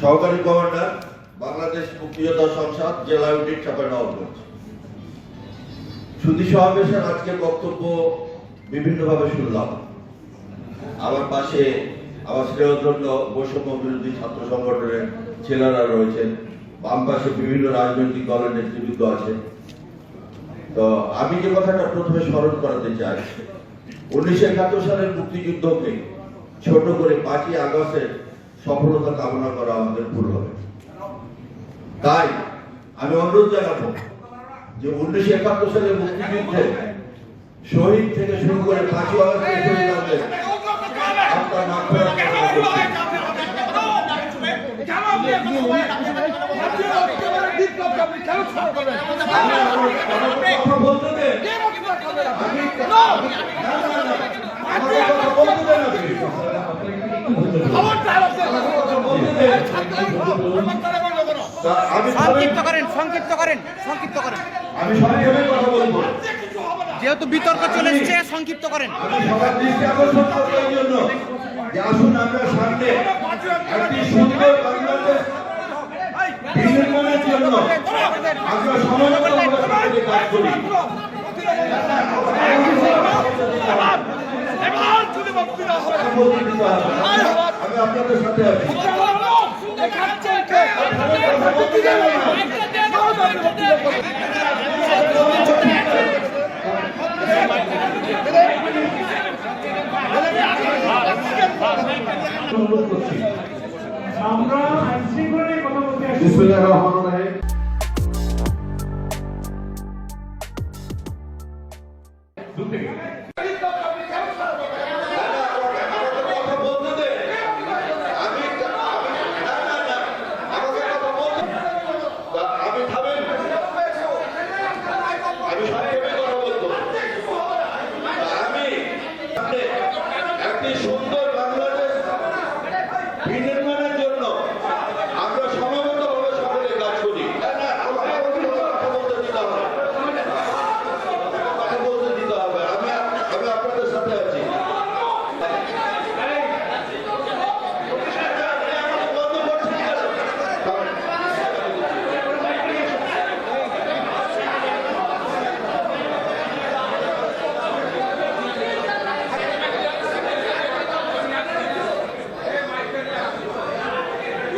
সহকারী গভর্নর বাংলাদেশ মুক্তিযোদ্ধা সংসদ জেলা ইউনিট চাঁপাইনবাবগঞ্জ সুধী সমাবেশের আজকের বক্তব্য বিভিন্নভাবে শুনলাম। আমার পাশে, আমার শ্রেয়ধন্য বৈষম্য বিরোধী ছাত্র সংগঠনের ছেলেরা রয়েছেন বাম পাশে বিভিন্ন রাজনৈতিক দলের নেতৃবৃন্দ আছে। তো আমি যে কথাটা প্রথমে স্মরণ করাতে চাই, উনিশশো একাত্তর সালের মুক্তিযুদ্ধকে ছোট করে পাঁচই আগস্টের সফলতা কামনা করা আমাদের ভুল হবে। তাই আমি অনুরোধ জানাব যে উনিশশো একাত্তর সালের মুক্তিযুদ্ধে শহীদ থেকে শুরু করে আমি সংক্ষিপ্ত করেন সংক্ষিপ্ত করেন সংক্ষিপ্ত করেন। আমি সংক্ষেপে কথা বলব। যেহেতু বিতর্ক চলে এসছে সংক্ষিপ্ত করেন। আসুন আমরা সামনে একটি সুন্দর বাংলাদেশ বিনির্মাণের জন্য আমরা কাজ করি। আমি আপনাদের সাথে আছি। অনুরোধ করছি। আমরা আইনশৃঙ্খলায় কথা বলতে বিনির্মাণের জন্য আমরা সমাবেতভাবে সকলে কাজ করি না, না, আমাকে কথা বলতে দিতে হবে কথা বলতে দিতে হবে আমি আমি আপনাদের সাথে আছি বন্ধ করছি না।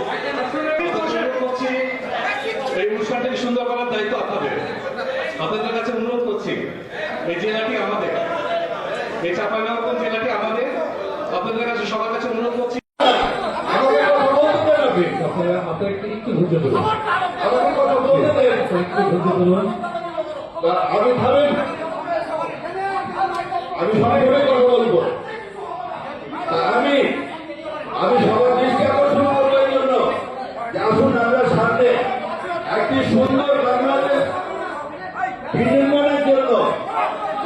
অনুরোধ করছি এই অনুষ্ঠানটাকে সুন্দর করার দায়িত্ব আপনাদের আপনাদের কাছে করছি এই জেলাটি আমাদের। এই চাঁপাইনবাবগঞ্জ জেলাটি আমাদের। আপনাদের কাছে সবার কাছে অনুরোধ করছি। আমি আমি কথা বলব তা আমি আমি সবার দৃষ্টি আকর্ষণ করব এই জন্য যে আসুন আমরা সামনে একটি সুন্দর বাংলাদেশ বিনির্মাণের জন্য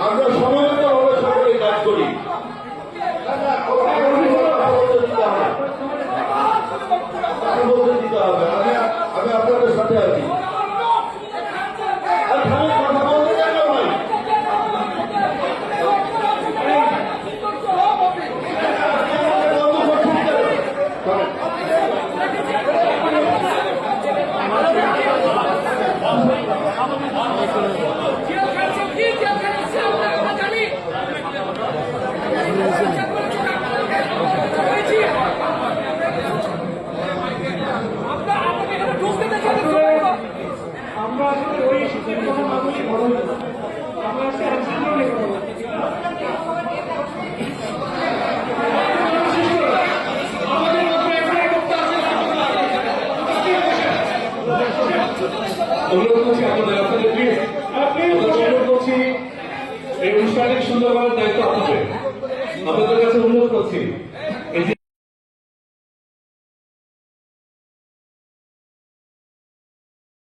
আমরা সমাবেতভাবে সকলে কাজ করি না, না, কথা বলতে দিতে হবে। কথা বলতে দিতে হবে আমি আমি আপনাদের অনুরোধ করছি আপনাদের আপনাদের প্লিজ অনুরোধ করছি এই অনুষ্ঠানটি সুন্দর করার দায়িত্ব আপনাদের। আপনাদের কাছে অনুরোধ করছি।